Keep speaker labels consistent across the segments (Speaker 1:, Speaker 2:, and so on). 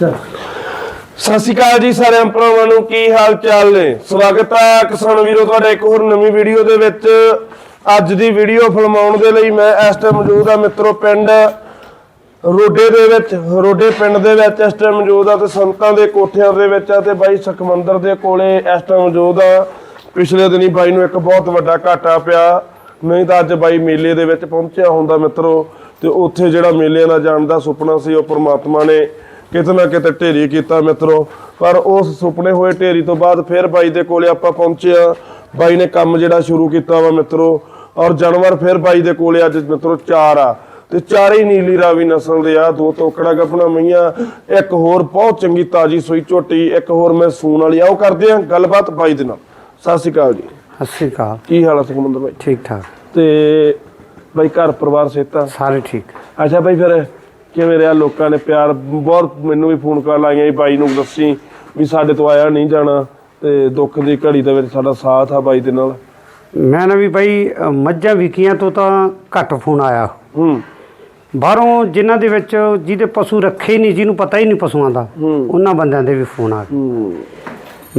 Speaker 1: ਸਤਿ ਸ਼੍ਰੀ ਅਕਾਲ ਜੀ ਸਾਰਿਆਂ ਭਰਾਵਾਂ ਨੂੰ, ਕੀ ਹਾਲ ਚਾਲ ਨੇ? ਸਵਾਗਤ ਹੈ ਕਿਸਾਨ ਵੀਰੋ ਤੁਹਾਡਾ ਇੱਕ ਹੋਰ ਨਵੀਂ ਵੀਡੀਓ ਦੇ ਵਿੱਚ। ਅੱਜ ਦੀ ਵੀਡੀਓ ਫਿਲਮਾਉਣ ਦੇ ਲਈ ਮੈਂ ਇਸ ਟਾਈਮ ਮੌਜੂਦ ਆ ਮਿੱਤਰੋ ਪਿੰਡ ਰੋਡੇ ਦੇ ਵਿੱਚ, ਰੋਡੇ ਪਿੰਡ ਦੇ ਵਿੱਚ ਇਸ ਟਾਈਮ ਮੌਜੂਦ ਆ ਤੇ ਸੰਤਾਂ ਦੇ ਕੋਠਿਆਂ ਦੇ ਵਿੱਚ ਆ ਤੇ ਬਾਈ ਸੁਖਮੰਦਰ ਦੇ ਕੋਲੇ ਇਸ ਟਾਈਮ ਮੌਜੂਦ ਆ। ਪਿਛਲੇ ਦਿਨੀ ਬਾਈ ਨੂੰ ਇੱਕ ਬਹੁਤ ਵੱਡਾ ਘਾਟਾ ਪਿਆ। ਨਹੀਂ ਤਾਂ ਅੱਜ ਬਾਈ ਮੇਲੇ ਦੇ ਵਿੱਚ ਪਹੁੰਚਿਆ ਹੁੰਦਾ ਮਿੱਤਰੋ ਤੇ ਉੱਥੇ ਜਿਹੜਾ ਮੇਲੇ ਦਾ ਜਾਣ ਦਾ ਸੁਪਨਾ ਸੀ ਉਹ ਪ੍ਰਮਾਤਮਾ ਨੇ ਕਿਤੇ ਨਾ ਕਿਤੇ ਢੇਰੀ ਕੀਤਾ ਮਿੱਤਰੋ। ਪਰ ਉਸ ਸੁਪਨੇ ਹੋਏ ਢੇਰੀ ਤੋਂ ਬਾਅਦ ਫਿਰ ਬਾਈ ਦੇ ਕੋਲੇ ਆਪਾਂ ਪਹੁੰਚੇ ਆ ਬਾਈ ਨੇ ਕੰਮ ਜਿਹੜਾ ਸ਼ੁਰੂ ਕੀਤਾ ਵਾ ਮਿੱਤਰੋ ਔਰ ਜਾਨਵਰ ਫਿਰ ਬਾਈ ਦੇ ਕੋਲੇ ਅੱਜ ਮਿੱਤਰੋ ਚਾਰ ਆ। ਤੇ ਚਾਰੇ ਹੀ ਨੀਲੀ ਰਾਵੀ ਨਸਲ ਦੇ ਆ ਦੋ ਤੋਕੜਾ ਗੱਪਣਾ ਮਈਆਂ ਇੱਕ ਹੋਰ ਬਹੁਤ ਚੰਗੀ ਤਾਜੀ ਸੂਈ ਝੋਟੀ ਇੱਕ ਹੋਰ ਮੈਂ ਸੂਣ ਵਾਲੀ। ਆਓ ਕਰਦੇ ਆ ਗੱਲਬਾਤ ਬਾਈ ਦੇ ਨਾਲ। ਸਤਿ ਸ਼੍ਰੀ ਅਕਾਲ ਜੀ।
Speaker 2: ਸਤਿ ਸ਼੍ਰੀ ਅਕਾਲ।
Speaker 1: ਕੀ ਹਾਲ ਆ ਸੁਖਮੰਦਰ ਬਾਈ?
Speaker 2: ਠੀਕ ਠਾਕ।
Speaker 1: ਤੇ ਬਾਈ ਘਰ ਪਰਿਵਾਰ ਸੇਤਾ
Speaker 2: ਸਾਰੇ ਠੀਕ।
Speaker 1: ਅੱਛਾ ਬਾਈ ਫਿਰ ਕਿਵੇਂ ਰਿਹਾ ਲੋਕਾਂ ਨੇ ਪਿਆਰ? ਬਹੁਤ ਮੈਨੂੰ ਵੀ ਫੋਨ ਕਾਲ ਆਈਆਂ ਸੀ ਬਾਈ ਨੂੰ ਦੱਸੀ ਵੀ ਸਾਡੇ ਤੋਂ ਆਇਆ ਨਹੀਂ ਜਾਣਾ ਤੇ ਦੁੱਖ ਦੀ ਘੜੀ ਦੇ ਵਿੱਚ ਸਾਡਾ ਸਾਥ ਆ ਬਾਈ ਦੇ ਨਾਲ।
Speaker 2: ਮੈਂ ਨਾ ਵੀ ਅ, ਮੱਝਾਂ ਵਿਕੀਆਂ ਤੋਂ ਤਾਂ ਘੱਟ ਫੋਨ ਆਇਆ।
Speaker 1: ਹੂੰ।
Speaker 2: ਬਾਹਰੋਂ ਜਿਨ੍ਹਾਂ ਦੇ ਵਿੱਚ ਜਿਹਦੇ ਪਸ਼ੂ ਰੱਖੇ ਨਹੀਂ ਜਿਹਨੂੰ ਪਤਾ ਹੀ ਨਹੀਂ ਪਸ਼ੂਆਂ ਦਾ। ਉਹਨਾਂ ਬੰਦਿਆਂ ਦੇ ਵੀ ਫੋਨ ਆ ਗਏ।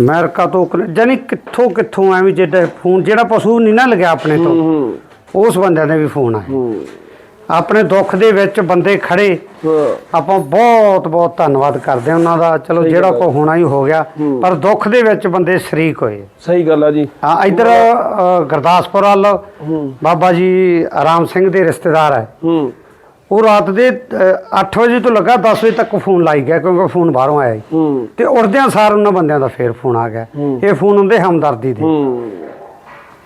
Speaker 2: ਅਮਰੀਕਾ ਤੋਂ ਜਾਣੀ ਕਿੱਥੋਂ ਕਿੱਥੋਂ ਐਵੇਂ ਜਿਹੜਾ ਫੋਨ ਜਿਹੜਾ ਪਸ਼ੂ ਨਹੀਂ ਨਾ ਲੱਗਿਆ ਆਪਣੇ ਤੋਂ ਉਸ ਬੰਦਿਆਂ ਦੇ ਵੀ ਫੋਨ ਆਏ। ਆਪਣੇ ਦੁੱਖ ਦੇ ਵਿੱਚ ਬੰਦੇ ਖੜੇ। ਆਪਾਂ ਬਹੁਤ ਬਹੁਤ ਧੰਨਵਾਦ ਕਰਦੇ ਹਾਂ ਉਹਨਾਂ ਦਾ। ਚਲੋ ਜਿਹੜਾ ਕੋ ਹੋਣਾ ਹੀ ਹੋ ਗਿਆ। ਪਰ ਦੁੱਖ ਦੇ ਵਿੱਚ ਬੰਦੇ ਸ਼ਰੀਕ ਹੋਏ।
Speaker 1: ਸਹੀ ਗੱਲ ਆ ਜੀ।
Speaker 2: ਹਾਂ ਇਧਰ ਗੁਰਦਾਸਪੁਰ ਵੱਲ ਬਾਬਾ ਜੀ ਰਾਮ ਸਿੰਘ ਦੇ ਰਿਸ਼ਤੇਦਾਰ ਹੈ। ਉਹ ਰਾਤ ਦੇ 8 ਵਜੇ ਤੋਂ ਲੱਗਾ 10 ਵਜੇ ਤੱਕ ਫੋਨ ਲਾਈ ਗਿਆ ਕਿਉਂਕਿ ਫੋਨ ਬਾਹਰੋਂ ਆਇਆ ਤੇ ਉੜਦਿਆਂ ਸਾਰ ਉਹਨਾਂ ਬੰਦਿਆਂ ਦਾ ਫੇਰ ਫੋਨ ਆ ਗਿਆ। ਇਹ ਫੋਨ ਹੁੰਦੇ ਹਮਦਰਦੀ ਦੇ।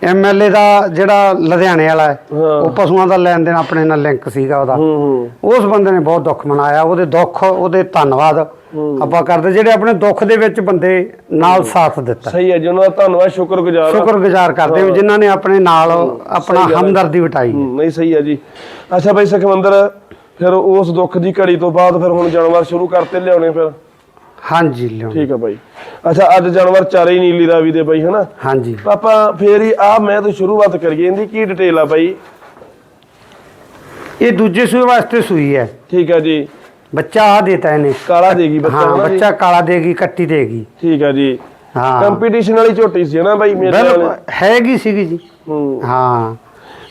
Speaker 2: ਐਮਐਲਏ ਦਾ ਜਿਹੜਾ ਲੁਧਿਆਣੇ ਵਾਲਾ ਹੈ
Speaker 1: ਹਾਂ।
Speaker 2: ਉਹ ਪਸ਼ੂਆਂ ਦਾ ਲੈਣ ਦੇਣ ਆਪਣੇ ਨਾਲ ਲਿੰਕ ਸੀਗਾ ਉਹਦਾ।
Speaker 1: ਹੂੰ ਹੂੰ।
Speaker 2: ਉਸ ਬੰਦੇ ਨੇ ਬਹੁਤ ਦੁੱਖ ਮਨਾਇਆ ਉਹਦੇ ਦੁੱਖ ਉਹਦੇ ਧੰਨਵਾਦ ਆਪਾਂ ਕਰਦੇ ਜਿਹੜੇ ਆਪਣੇ ਦੁੱਖ ਦੇ ਵਿੱਚ ਬੰਦੇ ਨਾਲ ਸਾਥ ਦਿੱਤਾ।
Speaker 1: ਸਹੀ ਹੈ ਜੀ ਉਹਨਾਂ ਦਾ ਧੰਨਵਾਦ ਸ਼ੁਕਰਗੁਜ਼ਾਰ।
Speaker 2: ਸ਼ੁਕਰਗੁਜ਼ਾਰ ਕਰਦੇ ਹਾਂ ਜਿਨ੍ਹਾਂ ਨੇ ਆਪਣੇ ਨਾਲ ਆਪਣਾ ਹਮਦਰਦੀ ਵਟਾਈ।
Speaker 1: ਹੂੰ, ਨਹੀਂ ਸਹੀ ਹੈ ਜੀ। ਅੱਛਾ ਬਾਈ ਸੁਖਮੰਦਰ ਫਿਰ ਉਸ ਦੁੱਖ ਦੀ ਘੜੀ ਤੋਂ ਬਾਅਦ ਫਿਰ ਹੁਣ ਜਾਨਵਰ ਸ਼ੁਰੂ ਕਰਤੇ ਲਿਆਉਣੇ ਫਿਰ?
Speaker 2: ਹਾਂਜੀ ਲਿਓ
Speaker 1: ਠੀਕ ਆ ਬਾਈ। ਅੱਛਾ ਅੱਜ ਜਾਨਵਰ ਚਾਰੇ ਹੀ ਨੀਲੀ ਰਾਵੀ ਦੇ ਬਾਈ ਹਨਾ?
Speaker 2: ਹਾਂਜੀ।
Speaker 1: ਆਪਾਂ ਫੇਰ ਹੀ ਆ ਮੈਂ ਤੋਂ ਸ਼ੁਰੂਆਤ ਕਰੀਏ ਇਹਦੀ ਕੀ ਡਿਟੇਲ ਆ ਬਾਈ?
Speaker 2: ਇਹ ਦੂਜੇ ਸੂਏ ਵਾਸਤੇ ਸੂਈ ਹੈ।
Speaker 1: ਠੀਕ ਆ ਜੀ।
Speaker 2: ਬੱਚਾ ਆ ਦੇਤਾ ਇਹਨੇ।
Speaker 1: ਕਾਲਾ ਦੇਗੀ ਬੱਚਾ
Speaker 2: ਹਾਂ? ਬੱਚਾ ਕਾਲਾ ਦੇਗੀ ਕੱਟੀ ਦੇਗੀ।
Speaker 1: ਠੀਕ ਆ ਜੀ।
Speaker 2: ਹਾਂ।
Speaker 1: ਕੰਪੀਟੀਸ਼ਨ ਵਾਲੀ ਝੋਟੀ ਸੀ ਨਾ ਬਾਈ ਮੇਰੇ ਵਾਲੇ
Speaker 2: ਹੈਗੀ ਸੀਗੀ ਜੀ।
Speaker 1: ਹੂੰ।
Speaker 2: ਹਾਂ।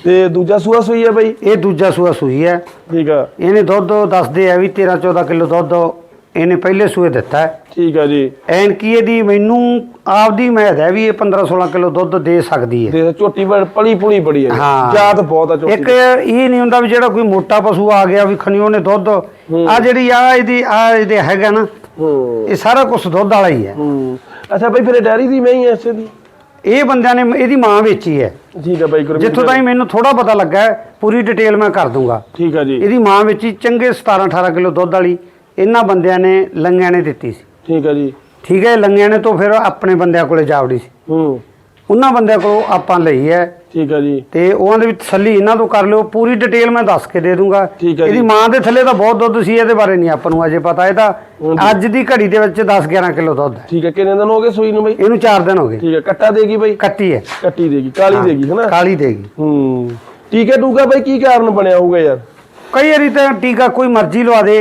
Speaker 1: ਤੇ ਦੂਜਾ ਸੂਆ ਸੂਈ ਆ ਬਾਈ?
Speaker 2: ਇਹ ਦੂਜਾ ਸੂਆ ਸੂਈ ਹੈ।
Speaker 1: ਠੀਕ ਆ।
Speaker 2: ਇਹਨੇ ਦੁੱਧ ਦੱਸਦੇ ਆ ਵੀ 13 14 ਕਿਲੋ ਦੁੱਧ ਇਹਨੇ ਪਹਿਲੇ ਸੂਏ ਦਿੱਤਾ ਹੈ।
Speaker 1: ਠੀਕ ਆ ਜੀ।
Speaker 2: ਐਨ ਕੀ ਇਹਦੀ ਮੈਨੂੰ ਆਪਦੀ ਮੈਦ ਹੈ ਵੀ ਇਹ 15 16 ਕਿਲੋ ਦੁੱਧ ਦੇ ਸਕਦੀ ਹੈ।
Speaker 1: ਦੇ ਝੋਟੀ ਬੜ ਪਲੀ ਪੁਲੀ ਬੜੀ ਆ
Speaker 2: ਹਾਂ।
Speaker 1: ਜਾਤ ਬਹੁਤ ਆ ਝੋਟੀ
Speaker 2: ਇੱਕ ਇਹ ਨਹੀਂ ਹੁੰਦਾ ਵੀ ਜਿਹੜਾ ਕੋਈ ਮੋਟਾ ਪਸ਼ੂ ਆ ਗਿਆ ਵੀ ਖਣੀ ਉਹਨੇ ਦੁੱਧ। ਆ ਜਿਹੜੀ ਆ ਇਹਦੀ ਆ ਇਹਦੇ ਹੈਗਾ ਨਾ
Speaker 1: ਹੂੰ।
Speaker 2: ਇਹ ਸਾਰਾ ਕੁਝ ਦੁੱਧ ਵਾਲਾ ਹੀ ਹੈ।
Speaker 1: ਹੂੰ। ਅੱਛਾ ਬਾਈ ਫਿਰ ਇਹ ਡੈਰੀ ਦੀ ਮੈਂ ਹੀ ਐ ਇਸੇ ਦੀ?
Speaker 2: ਇਹ ਬੰਦਿਆਂ ਨੇ ਇਹਦੀ ਮਾਂ ਵੇਚੀ ਹੈ।
Speaker 1: ਠੀਕ ਆ ਬਾਈ ਗੁਰਮੀਤ
Speaker 2: ਜਿੱਥੋਂ ਤਾਈਂ ਮੈਨੂੰ ਥੋੜਾ ਪਤਾ ਲੱਗਾ ਹੈ, ਪੂਰੀ ਡਿਟੇਲ ਮੈਂ ਕਰ ਦੂੰਗਾ।
Speaker 1: ਠੀਕ ਆ ਜੀ।
Speaker 2: ਇਹਦੀ ਮਾਂ ਵੇਚੀ ਚੰਗੇ 17 18 ਕਿਲੋ ਦੁੱਧ ਵਾਲੀ। ਇਹਨਾਂ ਬੰਦਿਆਂ ਨੇ ਲੰਗਿਆਂ ਨੇ ਦਿੱਤੀ ਸੀ।
Speaker 1: ਠੀਕ ਆ ਜੀ।
Speaker 2: ਠੀਕ ਹੈ ਲੰਗਿਆਂ ਨੇ ਤੋਂ ਫਿਰ ਆਪਣੇ ਬੰਦਿਆਂ ਕੋਲੇ ਜਾਵੜੀ ਸੀ।
Speaker 1: ਹੂੰ।
Speaker 2: ਉਹਨਾਂ ਬੰਦਿਆਂ ਕੋਲੋਂ ਆਪਾਂ ਲਈ ਹੈ।
Speaker 1: ਠੀਕ ਆ ਜੀ।
Speaker 2: ਤੇ ਉਹਨਾਂ ਦੇ ਵਿੱਚ ਤਸੱਲੀ ਇਹਨਾਂ ਤੋਂ ਕਰ ਲਿਓ ਪੂਰੀ ਡਿਟੇਲ ਮੈਂ ਦੱਸ ਕੇ ਦੇ ਦੂੰਗਾ।
Speaker 1: ਠੀਕ ਹੈ ਜੀ।
Speaker 2: ਇਹਦੀ ਮਾਂ ਦੇ ਥੱਲੇ ਤਾਂ ਬਹੁਤ ਦੁੱਧ ਸੀ ਇਹਦੇ ਬਾਰੇ ਨਹੀਂ ਆਪਾਂ ਨੂੰ ਅਜੇ ਪਤਾ। ਇਹ ਤਾਂ। ਅੱਜ ਦੀ ਘੜੀ ਦੇ ਵਿੱਚ 10 11 ਕਿਲੋ ਦੁੱਧ ਹੈ।
Speaker 1: ਠੀਕ ਆ ਕਿੰਨੇ ਦਿਨ ਹੋ ਗਏ ਸੂਈ ਨੂੰ ਬਾਈ?
Speaker 2: ਇਹਨੂੰ 4 ਦਿਨ ਹੋ ਗਏ।
Speaker 1: ਠੀਕ ਆ ਕੱਟਾ ਦੇਗੀ ਬਾਈ?
Speaker 2: ਕੱਟੀ ਹੈ।
Speaker 1: ਕੱਟੀ ਦੇਗੀ ਕਾਲੀ ਦੇਗੀ ਹਨਾ?
Speaker 2: ਕਾਲੀ ਦੇਗੀ
Speaker 1: ਹੂੰ। ਟੀਕੇ ਟੂਕਾ ਬਾਈ ਕੀ ਕਾਰਨ ਬਣਿਆ ਹੋਊਗਾ ਯਾਰ?
Speaker 2: ਕਈ ਵਾਰੀ ਤਾਂ ਟੀਕਾ ਕੋਈ ਮਰਜ਼ੀ ਲਵਾ ਦੇ।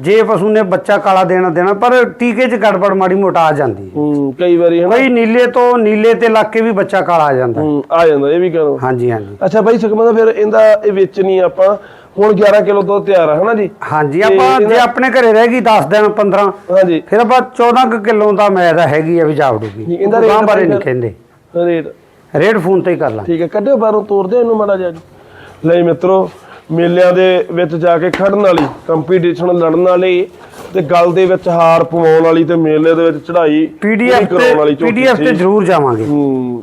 Speaker 2: ਜੇ ਪਸ਼ੂ ਨੇ ਬੱਚਾ ਕਾਲਾ ਦੇਣਾ ਦੇਣਾ ਪਰ ਟੀਕੇ 'ਚ ਗੜਬੜ ਮਾੜੀ ਮੋਟਾ ਆ ਜਾਂਦੀ ਹੈ।
Speaker 1: ਹੂੰ ਕਈ ਵਾਰੀ ਹਨਾ।
Speaker 2: ਕਈ ਨੀਲੇ ਤੋਂ ਨੀਲੇ ਤੇ ਲੱਗ ਕੇ ਵੀ ਬੱਚਾ ਕਾਲਾ ਆ ਜਾਂਦਾ ਹੈ।
Speaker 1: ਹੂੰ ਆ ਜਾਂਦਾ ਇਹ ਵੀ ਕਰੋ
Speaker 2: ਹਾਂਜੀ ਹਾਂਜੀ।
Speaker 1: ਅੱਛਾ ਬਾਈ ਸੁਖਮੰਦਰ ਫਿਰ ਇਹਦਾ ਇਹ ਵੇਚਣੀ ਆਪਾਂ ਹੁਣ 11 ਕਿਲੋ ਦੁੱਧ ਤਿਆਰ ਆ ਹਨਾ ਜੀ?
Speaker 2: ਹਾਂਜੀ ਆਪਾਂ ਜੇ ਆਪਣੇ ਘਰੇ ਰਹਿ ਗਈ 10 ਦਿਨ 15
Speaker 1: ਹਾਂਜੀ।
Speaker 2: ਫਿਰ ਆਪਾਂ 14 ਕੁ ਕਿਲੋ ਦਾ ਮੈਦਾ ਹੈਗੀ ਆ ਵੀ ਜਾਵੜੂਗੀ
Speaker 1: ਨਹੀਂ, ਇਹਦਾ ਰੇਟ
Speaker 2: ਬਾਰੇ ਨਹੀਂ ਕਹਿੰਦੇ।
Speaker 1: ਰੇਟ।
Speaker 2: ਰੇਡ ਫੋਨ ਤੇ ਹੀ ਕਰ ਲਾਂ
Speaker 1: ਠੀਕ ਹੈ ਕੱਢਿਓ ਬਾਹਰੋਂ ਤੋੜ ਦਿਓ ਇਹਨੂੰ ਮਾੜਾ ਜਿਹਾ। ਜੀ। ਲਈ ਮਿੱਤਰੋ ਮੇਲਿਆਂ ਦੇ ਵਿੱਚ ਜਾ ਕੇ ਖੜਨ ਵਾਲੀ ਕੰਪੀਟੀਸ਼ਨ ਲੜਨ ਵਾਲੀ ਤੇ ਗੱਲ ਦੇ ਵਿੱਚ ਹਾਰ ਪਵਾਉਣ ਵਾਲੀ ਤੇ ਮੇਲੇ ਦੇ ਵਿੱਚ ਚੜ੍ਹਾਈ
Speaker 2: ਪੀਡੀਐਫ ਤੇ ਪੀਡੀਐਫ। ਜ਼ਰੂਰ ਜਾਵਾਂਗੇ।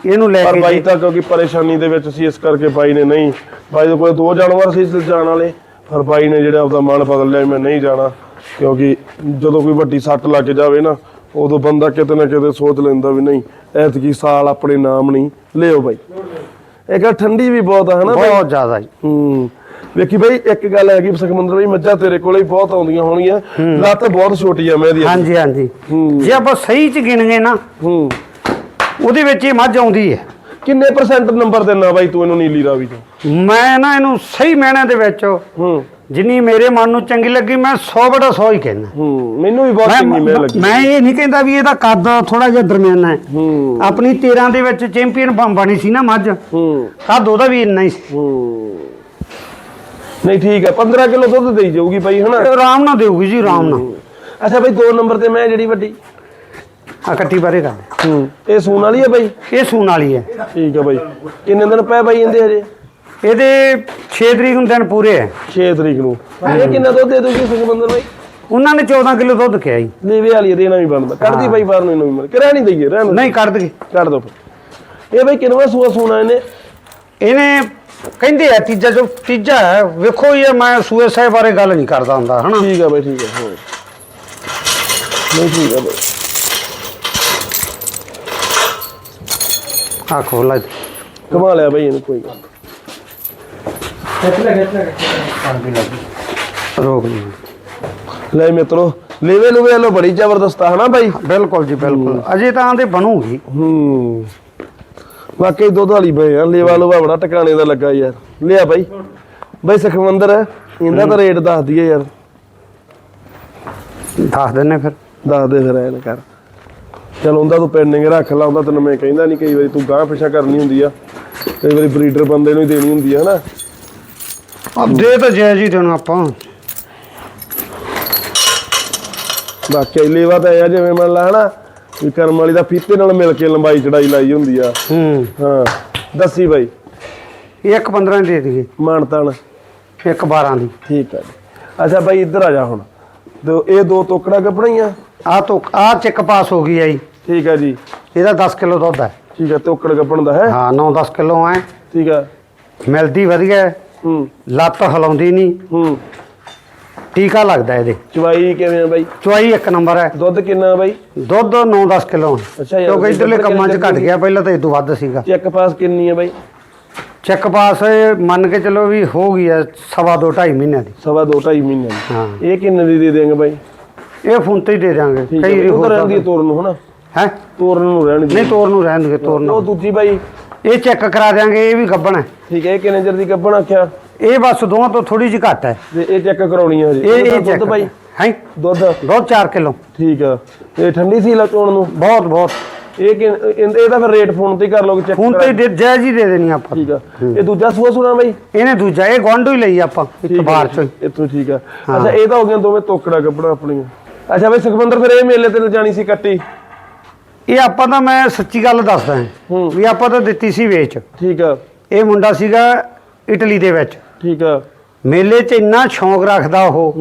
Speaker 2: ਇਹਨੂੰ ਲੈ
Speaker 1: ਪਰ
Speaker 2: ਕੇ
Speaker 1: ਬਾਈ ਤਾਂ ਕਿਉਂਕਿ ਪਰੇਸ਼ਾਨੀ ਦੇ ਵਿੱਚ ਸੀ ਇਸ ਕਰਕੇ ਬਾਈ ਨੇ ਨਹੀਂ। ਬਾਈ ਦੇ ਕੋਲ ਦੋ ਜਾਨਵਰ ਸੀ ਜਾਣ ਵਾਲੇ ਪਰ ਬਾਈ ਨੇ ਜਿਹੜਾ ਆਪਦਾ ਮਨ ਬਦਲ ਲਿਆ ਮੈਂ ਨਹੀਂ ਜਾਣਾ ਕਿਉਂਕਿ ਜਦੋਂ ਕੋਈ ਵੱਡੀ ਸੱਟ ਲੱਗ ਜਾਵੇ ਨਾ ਉਦੋਂ ਬੰਦਾ ਕਿਤੇ ਨਾ ਕਿਤੇ ਸੋਚ ਲੈਂਦਾ ਵੀ ਨਹੀਂ ਐਤਕੀ ਸਾਲ ਆਪਣੇ ਨਾਮ ਨਹੀਂ ਲਿਓ ਬਾਈ। ਇੱਕ ਠੰਡੀ ਵੀ ਬਹੁਤ ਆ ਹਨਾ?
Speaker 2: ਬਹੁਤ ਜ਼ਿਆਦਾ ਜੀ।
Speaker 1: ਹੂੰ। ਵੇਖੀ ਬਾਈ ਇੱਕ ਗੱਲ ਹੈਗੀ ਸੁਖਮੰਦਰ ਬਾਈ ਮੱਝਾਂ ਤੇਰੇ ਕੋਲੇ ਹੀ ਬਹੁਤ ਆਉਂਦੀਆਂ ਹੋਣਗੀਆਂ। ਲੱਤ ਬਹੁਤ ਛੋਟੀ ਆ ਮੈਂ ਇਹਦੀ।
Speaker 2: ਹਾਂਜੀ ਹਾਂਜੀ।
Speaker 1: ਹੂੰ।
Speaker 2: ਜੇ ਆਪਾਂ ਸਹੀ ਚ ਗਿਣਗੇ ਨਾ
Speaker 1: ਹੂੰ।
Speaker 2: ਉਹਦੇ ਵਿੱਚ ਇਹ ਮੱਝ ਆਉਂਦੀ ਹੈ।
Speaker 1: ਕਿੰਨੇ ਪਰਸੈਂਟ ਨੰਬਰ ਦਿੰਨਾ ਬਾਈ ਤੂੰ ਇਹਨੂੰ ਨੀਲੀ ਰਾਵੀ ਤੋਂ?
Speaker 2: ਮੈਂ ਨਾ ਇਹਨੂੰ ਸਹੀ ਮੈਨੇ ਦੇ ਵਿੱਚ
Speaker 1: ਹੂੰ।
Speaker 2: ਜਿੰਨੀ ਮੇਰੇ ਮਨ ਨੂੰ ਚੰਗੀ ਲੱਗੀ ਮੈਂ 100 ਬੜਾ 100 ਹੀ ਕਹਿਣਾ
Speaker 1: ਹੂੰ ਮੈਨੂੰ ਵੀ ਬਹੁਤ ਚੰਗੀ ਮੈਂ
Speaker 2: ਮੈਂ
Speaker 1: ਲੱਗੀ।
Speaker 2: ਮੈਂ ਇਹ ਨਹੀਂ ਕਹਿੰਦਾ ਵੀ ਇਹਦਾ ਕੱਦ ਥੋੜਾ ਜਿਹਾ ਦਰਮਿਆਨਾ ਹੈ।
Speaker 1: ਹੂੰ।
Speaker 2: ਆਪਣੀ 13 ਦੇ ਵਿੱਚ ਚੈਂਪੀਅਨ ਬਣੀ ਸੀ ਨਾ ਮੱਝ।
Speaker 1: ਹੂੰ।
Speaker 2: ਕੱਦ ਉਹਦਾ ਵੀ ਇੰਨਾ ਹੀ ਸੀ।
Speaker 1: ਹੂੰ। ਨਹੀਂ ਠੀਕ ਹੈ 15 ਕਿਲੋ ਦੁੱਧ ਦੇਈ ਜਾਊਗੀ ਬਾਈ ਹਨਾ?
Speaker 2: ਆਰਾਮ ਨਾਲ ਦੇਊਗੀ ਜੀ ਆਰਾਮ ਨਾਲ।
Speaker 1: ਅੱਛਾ ਬਾਈ 2 ਨੰਬਰ ਤੇ ਮੈਂ ਜਿਹੜੀ ਵੱਡੀ।
Speaker 2: ਆ ਕੱਟੀ ਬਾਰੇ ਕਰ
Speaker 1: ਹੂੰ। ਇਹ ਸੂਣ ਵਾਲੀ ਹੈ ਬਾਈ?
Speaker 2: ਇਹ ਸੂਣ ਵਾਲੀ ਹੈ।
Speaker 1: ਠੀਕ ਹੈ ਬਾਈ। ਕਿੰਨੇ ਦਿਨ ਪਏ ਬਾਈ ਇਹਦੇ ਹਜੇ?
Speaker 2: ਇਹਦੇ 6 ਤਰੀਕ ਨੂੰ ਦਿਨ ਪੂਰੇ ਹੈ
Speaker 1: 6 ਤਰੀਕ ਨੂੰ। ਇਹ ਕਿੰਨਾ ਦੁੱਧ ਦੇ ਦੋਗੇ ਸੁਖਮੰਦਰ ਬਾਈ?
Speaker 2: ਉਹਨਾਂ ਨੇ 14 ਕਿਲੋ ਦੁੱਧ ਕਿਹਾ ਜੀ।
Speaker 1: ਲੀਵੇ ਵਾਲੀ ਦੇਣਾ ਵੀ ਬਣਦਾ। ਕੱਢਦੀ ਬਾਈ ਬਾਹਰ ਨੂੰ ਇਹਨੂੰ ਵੀ ਮਰ ਕਿ ਰਹਿ ਨਹੀਂ ਦਈਏ ਰਹਿਣ।
Speaker 2: ਨਹੀਂ ਕੱਢ ਦੇ।
Speaker 1: ਕੱਢ ਦੋ। ਇਹ ਬਾਈ ਕਿੰਨਵਾ ਸੂਆ ਸੂਣਾ ਇਹਨੇ?
Speaker 2: ਇਹਨੇ ਕਹਿੰਦੇ ਆ ਤੀਜਾ ਜੋ ਤੀਜਾ ਹੈ। ਵੇਖੋ ਇਹ ਮੈਂ ਸੂਏ ਸਾਹਿਬ ਬਾਰੇ ਗੱਲ ਨਹੀਂ ਕਰਦਾ ਹੁੰਦਾ ਹਨਾ?
Speaker 1: ਠੀਕ ਹੈ ਬਾਈ ਠੀਕ ਹੈ। ਹੋਰ ਨਹੀਂ ਠੀਕ ਹੈ ਬਾਈ।
Speaker 2: ਆ ਖੋਲਾ
Speaker 1: ਕਮਾ ਲਿਆ ਬਾਈ ਇਹਨੂੰ ਕੋਈ ਗੱਲ
Speaker 2: ਰੋਕ ਲਈ
Speaker 1: ਲੈ ਮਿੱਤਰੋ ਲੀਵੇ ਲੂਵੇ ਲੋ ਬੜੀ ਜ਼ਬਰਦਸਤ ਆ ਹਨਾ ਬਾਈ?
Speaker 2: ਬਿਲਕੁਲ ਜੀ ਬਿਲਕੁਲ। ਅਜੇ ਤਾਂ ਤੇ ਬਣੂਗੀ।
Speaker 1: ਹੂੰ। ਵਾਕਈ ਦੁੱਧ ਵਾਲੀ ਬਈ ਆ ਲੇਵਾ ਲੋਵਾ ਬੜਾ ਟਿਕਾਣੇ ਦਾ ਲੱਗਾ ਯਾਰ। ਲਿਆ ਬਾਈ। ਬਾਈ ਸੁਖਮੰਦਰ ਇਹਦਾ ਤਾਂ ਰੇਟ ਦੱਸ ਦਈਏ ਯਾਰ।
Speaker 2: ਦੱਸ ਦਿੰਨੇ ਫਿਰ।
Speaker 1: ਦੱਸ ਦੇ ਫਿਰ ਐਨ ਕਰ। ਚਲ ਉਹਦਾ ਤੂੰ ਪੈਂਡਿੰਗ ਰੱਖ ਲਾ ਉਹਦਾ ਤੈਨੂੰ ਮੈਂ ਕਹਿੰਦਾ ਨਹੀਂ ਕਈ ਵਾਰੀ ਤੂੰ ਗਾਂ ਪਿਛਾ ਕਰਨੀ ਹੁੰਦੀ ਆ। ਕਈ ਵਾਰੀ ਬਰੀਡਰ ਬੰਦੇ ਨੂੰ ਹੀ ਦੇਣੀ ਹੁੰਦੀ ਆ ਹਨਾ?
Speaker 2: ਅਬ ਦੇ ਤਾਂ ਜੈ ਜੀ ਤੈਨੂੰ ਆਪਾਂ।
Speaker 1: ਬਾਕੀ ਲੇਵਾ ਤਾਂ ਇਹ ਆ ਜਿਵੇਂ ਮੰਨ ਲਾ ਹਨਾ ਵੀ ਕਰਮ ਵਾਲੀ ਦਾ ਫੀਤੇ ਨਾਲ ਮਿਲ ਕੇ ਲੰਬਾਈ ਚੜਾਈ ਲਾਈ ਹੁੰਦੀ ਆ।
Speaker 2: ਹੂੰ।
Speaker 1: ਹਾਂ ਦੱਸੀ ਬਾਈ।
Speaker 2: ਇੱਕ 15 ਦੇ ਦਈਏ।
Speaker 1: ਮਾਨਤਾਨ
Speaker 2: ਇੱਕ 12 ਦੀ।
Speaker 1: ਠੀਕ ਆ ਜੀ। ਅੱਛਾ ਬਾਈ ਇੱਧਰ ਆ ਜਾ ਹੁਣ। ਦੋ ਇਹ ਦੋ ਤੋਕੜਾ ਕੱਪੜੀਆਂ।
Speaker 2: ਆ ਤੋਂ ਆ ਚੈੱਕ ਪਾਸ ਹੋ ਗਈ ਆ ਜੀ।
Speaker 1: ਠੀਕ ਆ ਜੀ।
Speaker 2: ਇਹਦਾ 10 ਕਿਲੋ ਦੁੱਧ ਹੈ।
Speaker 1: ਠੀਕ ਆ ਤੋਕੜ ਕੱਪਣ ਦਾ ਹੈ।
Speaker 2: ਹਾਂ 9-10 ਕਿਲੋ ਐ।
Speaker 1: ਠੀਕ ਆ।
Speaker 2: ਮਿਲਦੀ ਵਧੀਆ। ਹੈ,
Speaker 1: ਹੂੰ।
Speaker 2: ਲੱਤ ਹਿਲਾਉਂਦੀ ਨਹੀਂ
Speaker 1: ਹੂੰ।
Speaker 2: ਟੀਕਾ ਲੱਗਦਾ ਇਹਦੇ।
Speaker 1: ਚਵਾਈ ਕਿਵੇਂ ਆ ਬਾਈ?
Speaker 2: ਚੁਆਈ ਇੱਕ ਨੰਬਰ ਹੈ।
Speaker 1: ਦੁੱਧ ਕਿੰਨਾ ਬਾਈ?
Speaker 2: ਦੁੱਧ 9-10 ਕਿਲੋ
Speaker 1: ਅੱਛਾ ਯਾਰ,
Speaker 2: ਕਿਉਂਕਿ ਇਧਰਲੇ ਕੰਮਾਂ 'ਚ ਘਟ ਗਿਆ ਪਹਿਲਾਂ ਤਾਂ ਇਹ ਤੋਂ ਵੱਧ ਸੀਗਾ।
Speaker 1: ਚੈੱਕ ਪਾਸ ਕਿੰਨੀ ਆ ਬਾਈ?
Speaker 2: ਚੈੱਕ ਪਾਸ ਮੰਨ ਕੇ ਚੱਲੋ ਵੀ ਹੋ ਗਈ ਹੈ ਸਵਾ ਦੋ ਢਾਈ ਮਹੀਨਿਆਂ ਦੀ।
Speaker 1: ਸਵਾ ਦੋ ਢਾਈ ਮਹੀਨੇ ਦੀ।
Speaker 2: ਹਾਂ।
Speaker 1: ਇਹ ਕਿੰਨੇ ਦੀ ਦੇ ਦੇਂਗੇ ਬਾਈ?
Speaker 2: ਇਹ ਫੋਨ ਤੇ ਹੀ ਦੇ ਦਾਂਗੇ ਕਈ
Speaker 1: ਹੈ
Speaker 2: ਵਾਰੀ
Speaker 1: ਉਹ
Speaker 2: ਹੋ
Speaker 1: ਤੋਰਨ ਨੂੰ ਹਨਾ?
Speaker 2: ਹੈ?
Speaker 1: ਤੋਰਨ ਨੂੰ ਰਹਿਣ ਦੀ
Speaker 2: ਨਹੀਂ ਤੋਰ ਨੂੰ ਰਹਿਣ ਦੇ ਤੋਰ
Speaker 1: ਉਹ ਦੂਜੀ ਬਾਈ
Speaker 2: ਇਹ ਚੈੱਕ ਕਰਾ ਦਿਆਂਗੇ ਇਹ ਵੀ ਗੱਬਣ ਹੈ।
Speaker 1: ਠੀਕ ਹੈ ਇਹ ਕਿੰਨੇ ਚਿਰ ਦੀ ਕੱਪਣ ਆਖਿਆ?
Speaker 2: ਇਹ ਬਸ ਦੋਵਾਂ ਤੋਂ ਥੋੜੀ ਜਿਹੀ ਘੱਟ ਹੈ।
Speaker 1: ਤੇ ਇਹ ਚੈੱਕ ਕਰਾਉਣੀ ਆ ਹਜੇ।
Speaker 2: ਇਹ
Speaker 1: ਇਹਦਾ
Speaker 2: ਇਹ ਚੈੱਕ
Speaker 1: ਦੁੱਧ ਬਾਈ?
Speaker 2: ਹੈ।
Speaker 1: ਦੁੱਧ?
Speaker 2: ਦੁੱਧ 4 ਕਿਲੋ।
Speaker 1: ਠੀਕ ਆ। ਇਹ ਠੰਡੀ ਸੀ ਲਾ ਚੋਣ ਨੂੰ?
Speaker 2: ਬਹੁਤ ਬਹੁਤ।
Speaker 1: ਇਹ ਕਿ ਇਹ- ਇਹਦਾ ਫਿਰ ਰੇਟ ਫੋਨ ਤੇ ਹੀ ਕਰ ਲੋਗੇ ਚੈੱਕ
Speaker 2: ਫੋਨ ਤੇ ਹੀ ਦੇ ਜੈ ਜੀ ਦੇ ਦੇਣੀ ਆਪਾਂ।
Speaker 1: ਠੀਕ ਆ। ਇਹ ਦੂਜਾ ਸੂਆ ਸੁਣਾ ਬਾਈ?
Speaker 2: ਇਹਨੇ ਦੂਜਾ ਇਹ ਗਵਾਂਢੋ ਹੀ ਲਈ ਆਪਾਂ ਇੱਕ ਬਾਰ ਚੋਂ ਹੀ।
Speaker 1: ਇੱਥੋਂ ਠੀਕ ਆ। ਅੱਛਾ ਇਹ ਤਾਂ ਹੋ ਗਿਆ ਦੋਵੇਂ ਤੋਕੜਾ ਕੱਪੜਾ ਆਪਣੀਆਂ। ਅੱਛਾ ਬਈ ਸੁਖਮੰਦਰ ਫਿਰ ਇਹ ਮੇਲੇ ਤੇ ਲਿਜਾਣੀ ਸੀ ਕੱਟੀ।
Speaker 2: ਇਹ ਆਪਾਂ ਤਾਂ ਮੈਂ ਸੱਚੀ ਗੱਲ ਦੱਸਦਾ ਹਾਂ। ਵੀ ਆਪਾਂ ਤਾਂ ਦਿੱਤੀ ਸੀ ਵੇਚ।
Speaker 1: ਠੀਕ ਆ।
Speaker 2: ਇਹ ਮੁੰਡਾ ਸੀਗਾ ਇਟਲੀ ਦੇ ਵਿੱਚ।
Speaker 1: ਠੀਕ ਆ।
Speaker 2: ਮੇਲੇ 'ਚ ਇੰਨਾ ਸ਼ੌਂਕ ਰੱਖਦਾ ਉਹ।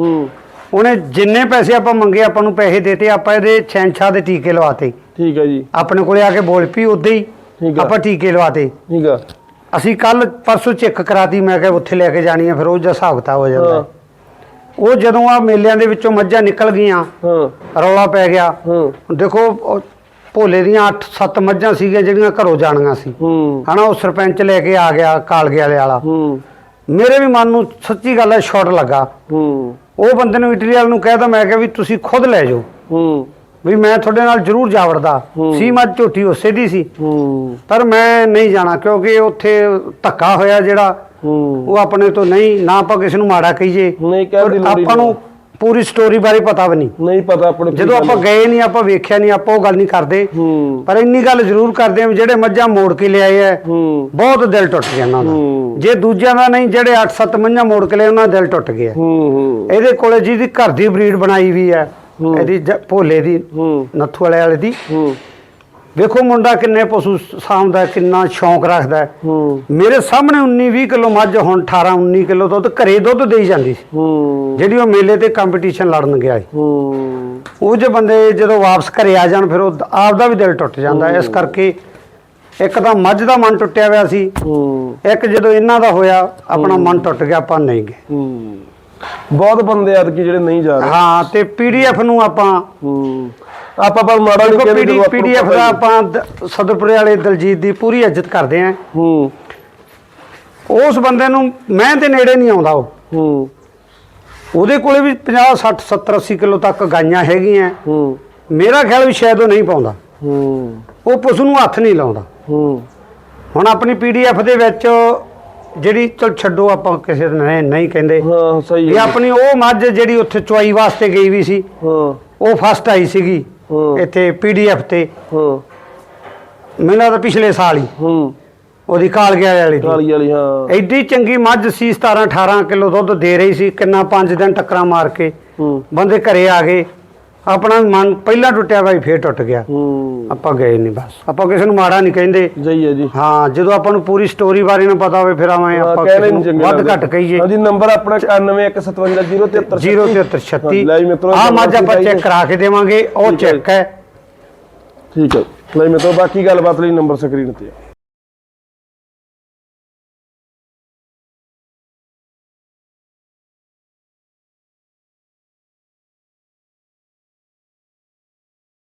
Speaker 2: ਉਹਨੇ ਜਿੰਨੇ ਪੈਸੇ ਆਪਾਂ ਮੰਗੇ ਆਪਾਂ ਨੂੰ ਪੈਸੇ ਦੇਤੇ ਆਪਾਂ ਇਹਦੇ ਛੈਂਛਾ ਦੇ ਟੀਕੇ ਲਵਾਤੇ।
Speaker 1: ਠੀਕ ਆ ਜੀ।
Speaker 2: ਆਪਣੇ ਕੋਲੇ ਆ ਕੇ ਬੋਲ ਪਈ ਉਦਾਂ ਹੀ
Speaker 1: ਠੀਕ ਆ।
Speaker 2: ਆਪਾਂ ਟੀਕੇ ਲਵਾਤੇ।
Speaker 1: ਠੀਕ ਆ।
Speaker 2: ਅਸੀਂ ਕੱਲ ਪਰਸੋਂ ਚੈੱਕ ਕਰਾਤੀ ਮੈਂ ਕਿਹਾ ਉੱਥੇ ਲੈ ਕੇ ਜਾਣੀ ਹੈ ਫਿਰ ਉਹ ਜਿਹਾ ਹਿਸਾਬ ਕਿਤਾਬ ਹੋ ਜਾਂਦਾ। ਉਹ ਜਦੋਂ ਆ ਮੇਲਿਆਂ ਦੇ ਵਿੱਚੋਂ ਮੱਝਾਂ ਨਿਕਲ ਗਈਆਂ
Speaker 1: ਹਾਂ।
Speaker 2: ਰੌਲਾ ਪੈ ਗਿਆ।
Speaker 1: ਹਾਂ।
Speaker 2: ਦੇਖੋ ਭੋਲੇ ਦੀਆਂ 8-7 ਮੱਝਾਂ ਸੀਗੀਆਂ ਜਿਹੜੀਆਂ ਘਰੋਂ ਜਾਣੀਆਂ ਸੀ।
Speaker 1: ਹੂੰ।
Speaker 2: ਹਨਾ ਉਹ ਸਰਪੰਚ ਲੈ ਕੇ ਆ ਗਿਆ ਕਾਲਗੇ ਵਾਲੇ ਵਾਲਾ।
Speaker 1: ਹੂੰ।
Speaker 2: ਮੇਰੇ ਵੀ ਮਨ ਨੂੰ ਸੱਚੀ ਗੱਲ ਹੈ ਸ਼ਾਰਟ ਲੱਗਾ।
Speaker 1: ਹੂੰ।
Speaker 2: ਉਹ ਬੰਦੇ ਨੂੰ ਇਟਲੀ ਵਾਲ ਨੂੰ ਕਹਿਦਾ ਮੈਂ ਕਿਹਾ ਵੀ ਤੁਸੀਂ ਖੁਦ ਲੈ ਜਾਓ।
Speaker 1: ਹੂੰ।
Speaker 2: ਵੀ ਮੈਂ ਤੁਹਾਡੇ ਨਾਲ ਜ਼ਰੂਰ ਜਾਵੜਦਾ। ਸੀ ਮੱਝ ਝੋਟੀ ਉਸੇ ਦੀ ਸੀ।
Speaker 1: ਹੂੰ।
Speaker 2: ਪਰ ਮੈਂ ਨਹੀਂ ਜਾਣਾ ਕਿਉਂਕਿ ਉੱਥੇ ਧੱਕਾ ਹੋਇਆ ਜਿਹੜਾ। ਉਹ ਆਪਣੇ ਤੋਂ ਨਹੀਂ ਨਾ ਆਪਾਂ ਕਿਸੇ ਨੂੰ ਮਾੜਾ ਕਹੀਏ।
Speaker 1: ਨਹੀਂ
Speaker 2: ਆਪਾਂ ਨੂੰ ਪੂਰੀ ਸਟੋਰੀ ਬਾਰੇ ਪਤਾ ਵੀ ਨਹੀਂ।
Speaker 1: ਨਹੀਂ ਪਤਾ ਆਪਣੇ
Speaker 2: ਜਦੋਂ ਆਪਾਂ ਗਏ ਨਹੀਂ ਆਪਾਂ ਵੇਖਿਆ ਨਹੀਂ ਆਪਾਂ ਉਹ ਗੱਲ ਨਹੀਂ ਕਰਦੇ। ਪਰ ਇੰਨੀ ਗੱਲ ਜ਼ਰੂਰ ਕਰਦੇ ਆ ਜਿਹੜੇ ਮੱਝਾਂ ਮੋੜ ਕੇ ਲਿਆਏ ਐ ਬਹੁਤ ਦਿਲ ਟੁੱਟ ਗਿਆ ਉਹਨਾਂ ਦਾ। ਜੇ ਦੂਜਿਆਂ ਦਾ ਨਹੀਂ ਜਿਹੜੇ 8-7 ਮੱਝਾਂ ਮੋੜ ਕੇ ਲਿਆਏ ਉਹਨਾਂ ਦਾ ਦਿਲ ਟੁੱਟ ਗਿਆ। ਇਹਦੇ ਕੋਲੇ ਜਿਹਦੀ ਘਰ ਦੀ ਬਰੀਡ ਬਣਾਈ ਵੀ ਹੂੰ। ਇਹਦੀ ਭੋਲੇ ਦੀ ਨੱਥੂ ਵਾਲੇ ਵਾਲੇ ਦੀ। ਵੇਖੋ ਮੁੰਡਾ ਕਿੰਨੇ ਪਸ਼ੂ ਸਾਂਭਦਾ ਕਿੰਨਾ ਸ਼ੌਂਕ ਰੱਖਦਾ। ਹੈ। ਮੇਰੇ ਸਾਹਮਣੇ 19-20 ਕਿਲੋ ਮੱਝ ਹੁਣ 18-19 ਕਿਲੋ ਦੁੱਧ ਘਰੇ ਦੁੱਧ ਦੇਈ ਜਾਂਦੀ ਸੀ।
Speaker 1: ਹੂੰ।
Speaker 2: ਜਿਹੜੀ ਉਹ ਮੇਲੇ ਤੇ ਕੰਪੀਟੀਸ਼ਨ ਲੜਨ ਗਿਆ ਸੀ।
Speaker 1: ਹੂੰ।
Speaker 2: ਉਹ ਜੇ ਬੰਦੇ ਜਦੋਂ ਵਾਪਸ ਘਰੇ ਆ ਜਾਣ ਫਿਰ ਉਹ ਆਪ ਦਾ ਵੀ ਦਿਲ ਟੁੱਟ ਜਾਂਦਾ। ਇਸ ਕਰਕੇ ਇੱਕ ਤਾਂ ਮੱਝ ਦਾ ਮਨ ਟੁੱਟਿਆ ਹੋਇਆ ਸੀ।
Speaker 1: ਹੂੰ।
Speaker 2: ਇੱਕ ਜਦੋਂ ਇਹਨਾਂ ਦਾ ਹੋਇਆ ਆਪਣਾ ਮਨ ਟੁੱਟ ਗਿਆ ਆਪਾਂ ਨਹੀਂ ਗਏ।
Speaker 1: ਹੂੰ। ਬਹੁਤ ਬੰਦੇ ਆ ਕਿ ਜਿਹੜੇ ਨਹੀਂ ਜਾ ਰਹੇ।
Speaker 2: ਹਾਂ ਤੇ ਪੀਡੀਐਫ ਨੂੰ ਆਪਾਂ
Speaker 1: ਹੂੰ। ਆਪਾਂ ਪਰ ਮਾੜਾ ਨਹੀਂ
Speaker 2: ਦੇਖੋ
Speaker 1: ਨੂੰ
Speaker 2: ਪੀਡੀਐਫ ਦਾ ਆਪਾਂ ਦ- ਸਦਰਪੁਰੇ ਵਾਲੇ ਦਲਜੀਤ ਦੀ ਪੂਰੀ ਇੱਜ਼ਤ ਕਰਦੇ ਆਂ।
Speaker 1: ਹੂੰ।
Speaker 2: ਉਸ ਬੰਦੇ ਨੂੰ ਮੈਂ ਤੇ ਨੇੜੇ ਨਹੀਂ ਆਉਂਦਾ ਉਹ।
Speaker 1: ਹੂੰ।
Speaker 2: ਉਹਦੇ ਕੋਲੇ ਵੀ 50 60 70 80 ਕਿਲੋ ਤੱਕ ਗਾਈਆਂ ਹੈਗੀਆਂ।
Speaker 1: ਹੂੰ।
Speaker 2: ਮੇਰਾ ਖਿਆਲ ਵੀ ਸ਼ਾਇਦ ਉਹ ਨਹੀਂ ਪਾਉਂਦਾ।
Speaker 1: ਹੂੰ।
Speaker 2: ਉਹ ਪਸ਼ੂ ਨੂੰ ਹੱਥ ਨਹੀਂ ਲਾਉਂਦਾ।
Speaker 1: ਹੂੰ।
Speaker 2: ਹੁਣ ਆਪਣੀ ਪੀਡੀਐਫ ਦੇ ਵਿੱਚ ਜਿਹੜੀ ਚਲ ਛੱਡੋ ਆਪਾਂ ਕਿਸੇ ਨੂੰ ਨਹੀਂ ਨਹੀਂ ਕਹਿੰਦੇ।
Speaker 1: ਹਾਂ ਸਹੀ
Speaker 2: ਇਹ
Speaker 1: ਹੈ।
Speaker 2: ਆਪਣੀ ਉਹ ਮੱਝ ਜਿਹੜੀ ਉੱਥੇ ਚੁਆਈ ਵਾਸਤੇ ਗਈ ਵੀ ਸੀ
Speaker 1: ਹਾਂ।
Speaker 2: ਉਹ ਫਸਟ ਆਈ ਸੀਗੀ। ਇੱਥੇ ਪੀਡੀਐਫ ਤੇ।
Speaker 1: ਹਾਂ।
Speaker 2: ਮੈਨੂੰ ਲੱਗਦਾ ਪਿਛਲੇ ਸਾਲ ਹੀ।
Speaker 1: ਹੂੰ।
Speaker 2: ਉਹਦੀ ਕਾਲਗੇ ਵਾਲੀ ਦੀ
Speaker 1: ਕਾਲੀ ਵਾਲੀ ਹਾਂ।
Speaker 2: ਐਡੀ ਚੰਗੀ ਮੱਝ ਸੀ 17 18 ਕਿਲੋ ਦੁੱਧ ਦੇ ਰਹੀ ਸੀ ਕਿੰਨਾ 5 ਦਿਨ ਟੱਕਰਾਂ ਮਾਰ ਕੇ।
Speaker 1: ਹੂੰ।
Speaker 2: ਬੰਦੇ ਘਰੇ ਆ ਗਏ। ਆਪਣਾ ਮਨ ਪਹਿਲਾਂ ਟੁੱਟਿਆ ਬਾਈ ਫੇਰ ਟੁੱਟ ਗਿਆ।
Speaker 1: ਹੂੰ।
Speaker 2: ਆਪਾਂ ਗਏ ਨਹੀਂ ਬਸ। ਆਪਾਂ ਕਿਸੇ ਨੂੰ ਮਾੜਾ ਨਹੀਂ ਕਹਿੰਦੇ।
Speaker 1: ਜਈ ਹੈ ਜੀ।
Speaker 2: ਹਾਂ ਜਦੋਂ ਆਪਾਂ ਨੂੰ ਪੂਰੀ ਸਟੋਰੀ ਬਾਰੇ ਨਾ ਪਤਾ ਹੋਵੇ ਫਿਰ ਆਵੇਂ ਆਪਾਂ ਕਿਸੇ ਨੂੰ ਵੱਧ। ਘੱਟ ਕਹੀਏ।
Speaker 1: ਹਾਂਜੀ ਨੰਬਰ ਆਪਣਾ 91150073
Speaker 2: 07336
Speaker 1: ਲੈ ਜੀ ਮਿੱਤਰੋ,
Speaker 2: ਆ ਮੱਝ ਆਪਾਂ। ਚੈੱਕ ਕਰਾ ਕੇ ਦੇਵਾਂਗੇ ਉਹ। ਚੈੱਕ ਹੈ
Speaker 1: ਠੀਕ ਹੈ। ਲੈ ਮਿੱਤਰੋ ਬਾਕੀ ਗੱਲਬਾਤ ਲਈ ਨੰਬਰ ਸਕਰੀਨ ਤੇ ਆ।